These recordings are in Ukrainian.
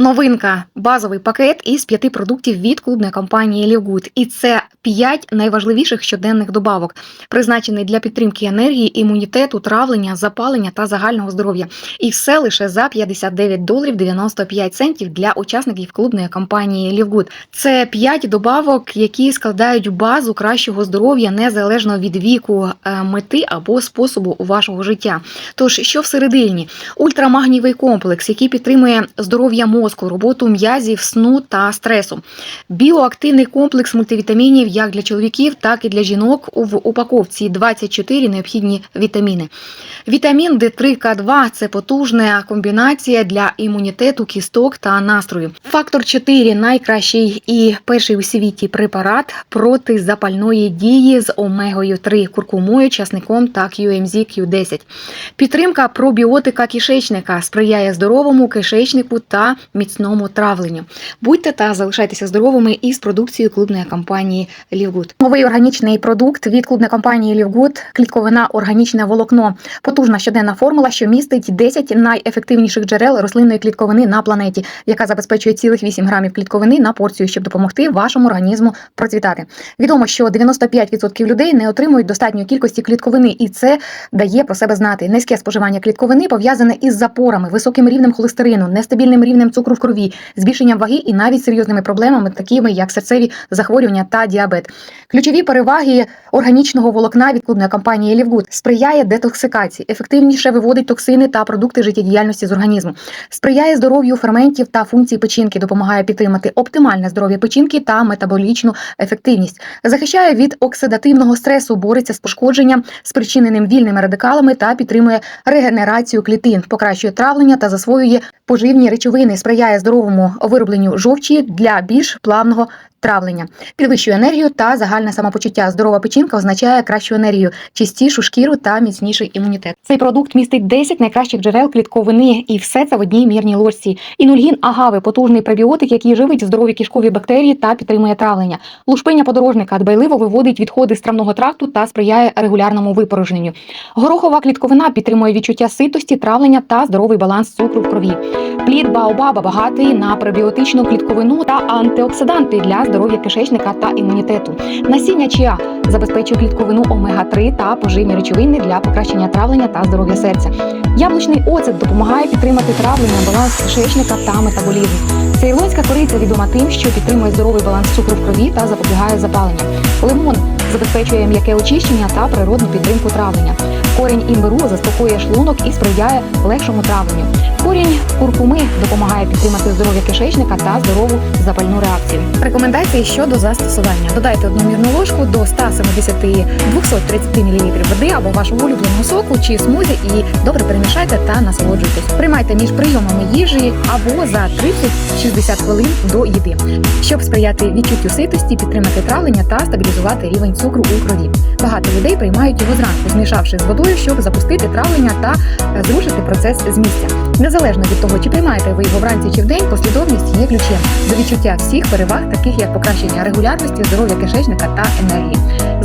Новинка базовий пакет із п'яти продуктів від клубної компанії Livegood. І це п'ять найважливіших щоденних добавок, призначений для підтримки енергії, імунітету, травлення, запалення та загального здоров'я. І все лише за 59 доларів 95 центів для учасників клубної компанії Livegood. Це п'ять добавок, які складають базу кращого здоров'я незалежно від віку, е, мети або способу вашого життя. Тож, що всередині? Ультрамагнієвий комплекс, який підтримує здоров'я мозку, роботу м'язів, сну та стресу. Біоактивний комплекс мультивітамінів як для чоловіків, так і для жінок. В упаковці 24 необхідні вітаміни. Вітамін D3К2 це потужна комбінація для імунітету, кісток та настрою. Фактор 4 найкращий і перший у світі препарат проти запальної дії з омегою 3 куркумою, часником та QMZ Q10. Підтримка пробіотика кишечника сприяє здоровому кишечнику та міцному травленню. Будьте та залишайтеся здоровими із продукцією клубної компанії Лівгуд. Новий органічний продукт від клубної компанії Лівгуд клітковина органічне волокно. Потужна щоденна формула, що містить 10 найефективніших джерел рослинної клітковини на планеті, яка забезпечує цілих 8 грамів клітковини на порцію, щоб допомогти вашому організму процвітати. Відомо, що 95% людей не отримують достатньої кількості клітковини, і це дає про себе знати. Низьке споживання клітковини пов'язане із запорами, високим рівнем холестерину, нестабільним рівнем цукру в крові, збільшенням ваги і навіть серйозними проблемами, такими як серцеві захворювання та діабет. Ключові переваги органічного волокна від клубної компанії Лівгуд сприяє детоксикації, ефективніше виводить токсини та продукти життєдіяльності з організму, сприяє здоров'ю ферментів та функцій печінки, допомагає підтримати оптимальне здоров'я печінки та метаболічну ефективність, захищає від оксидативного стресу, бореться з пошкодженням, спричиненим вільними радикалами та підтримує регенерацію клітин, покращує травлення та засвоює поживні речовини, сприяє здоровому виробленню жовчі для більш плавного травлення, підвищує енергію та загальне самопочуття. Здорова печінка означає кращу енергію, чистішу шкіру та міцніший імунітет. Цей продукт містить 10 найкращих джерел клітковини, і все це в одній мірній ложці. Інульгін агави потужний пребіотик, який живить здорові кишкові бактерії та підтримує травлення. Лушпиня подорожника дбайливо виводить відходи з травного тракту та сприяє регулярному випорожненню. Горохова клітковина підтримує відчуття ситості, травлення та здоровий баланс цукру в крові. Плід Баобаба багатий на пребіотичну клітковину та антиоксиданти для здоров'я кишечника та імунітету. Насіння чиа забезпечує клітковину омега-3 та поживні речовини для покращення травлення та здоров'я серця. Яблучний оцет допомагає підтримати травлення, баланс кишечника та метаболізм. Цейлонська кориця відома тим, що підтримує здоровий баланс цукру в крові та запобігає запаленню. Лимон забезпечує м'яке очищення та природну підтримку травлення. Корінь імбиру заспокоює шлунок і сприяє легшому травленню. Корінь куркуми допомагає підтримати здоров'я кишечника та здорову запальну реакцію. Рекомендації щодо застосування: додайте одну мірну ложку до 170-230 мл води або вашого улюбленого соку чи смузі і добре перемішайте та насолоджуйтесь. Приймайте між прийомами їжі або за 30-60 хвилин до їди, щоб сприяти відчуттю ситості, підтримати травлення та стабілізувати рівень цукру у крові. Багато людей приймають його зранку, змішавши з водою, щоб запустити травлення та зрушити процес з місця. Незалежно від того, чи приймаєте ви його вранці чи вдень, послідовність є ключем до відчуття всіх переваг, таких як покращення регулярності, здоров'я кишечника та енергії.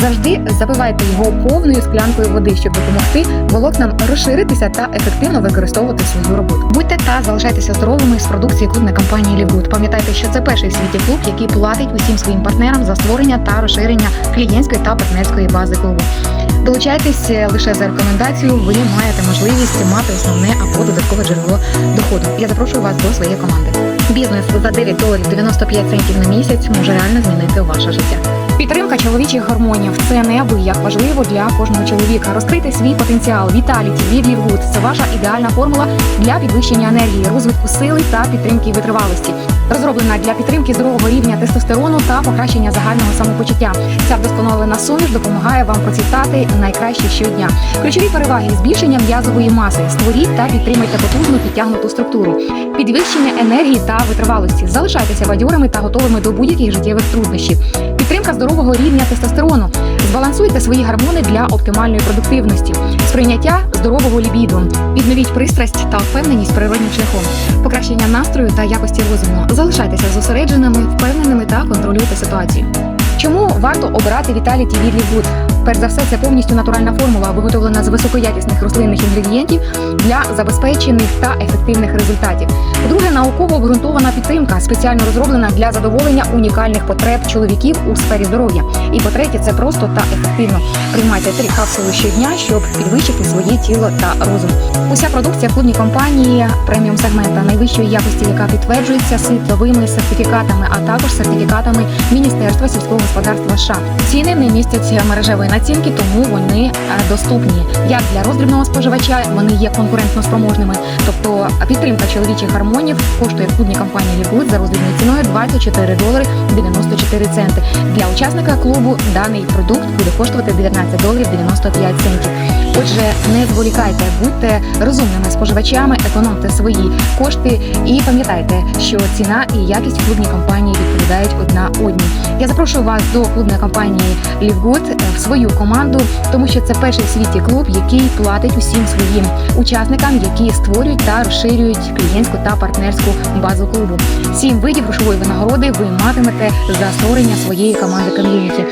Завжди запивайте його повною склянкою води, щоб допомогти волокнам розширитися та ефективно використовувати свою роботу. Будьте та залишайтеся здоровими з продукції клубної компанії Лівгуд. Пам'ятайте, що це перший світі клуб, який платить усім своїм партнерам за створення та розширення клієнтської та партнерської бази клубу. Долучайтесь е, лише за рекомендацією. Ви маєте можливість мати основне або додаткове джерело доходу. Я запрошую вас до своєї команди. Бізнес за 9 доларів 95 центів на місяць може реально змінити ваше життя. Підтримка чоловічих гормонів це неабияк важливо для кожного чоловіка. Розкрити свій потенціал. Віталіті від Лівгуд це ваша ідеальна формула для підвищення енергії, розвитку сили та підтримки витривалості. Розроблена для підтримки здорового рівня тестостерону та покращення загального самопочуття. Ця вдосконалена суміш допомагає вам процвітати найкраще щодня. Ключові переваги збільшення м'язової маси. Створіть та підтримайте потужну підтягнуту структуру, підвищення енергії та витривалості. Залишайтеся бадьорими та готовими до будь-яких життєвих труднощів. Підтримка здорового рівня тестостерону. Збалансуйте свої гормони для оптимальної продуктивності, сприйняття здорового лібіду. Відновіть пристрасть та впевненість природним шляхом, покращення настрою та якості розуму. Залишайтеся зосередженими, впевненими та контролюйте ситуацію. Чому варто обирати Vitality від Лівгуд? Перш за все, це повністю натуральна формула, виготовлена з високоякісних рослинних інгредієнтів для забезпечених та ефективних результатів. По-друге, науково обґрунтована підтримка, спеціально розроблена для задоволення унікальних потреб чоловіків у сфері здоров'я. І по-третє, це просто та ефективно. Приймайте три капсули щодня, щоб підвищити своє тіло та розум. Уся продукція в клубній компанії преміум сегмента найвищої якості, яка підтверджується світловими сертифікатами, а також сертифікатами Міністерства сільського господарства США. Ціни не містять мережевої націнки, тому вони е, доступні як для роздрібного споживача. Вони є конкурентно спроможними. Тобто підтримка чоловічих гормонів коштує в клубній компанії Лівгуд за роздрібною ціною 24 долари 94 центи. Для учасника клубу даний продукт буде коштувати 19 доларів 95 центів. Отже, не зволікайте, будьте розумними споживачами, економте свої кошти і пам'ятайте, що ціна і якість клубній компанії відповідають одна одній. Я запрошую вас до клубної компанії Лівгуд свою команду, тому що це перший в світі клуб, який платить усім своїм учасникам, які створюють та розширюють клієнтську та партнерську базу клубу. Сім видів грошової винагороди ви матимете за створення своєї команди ком'юніті.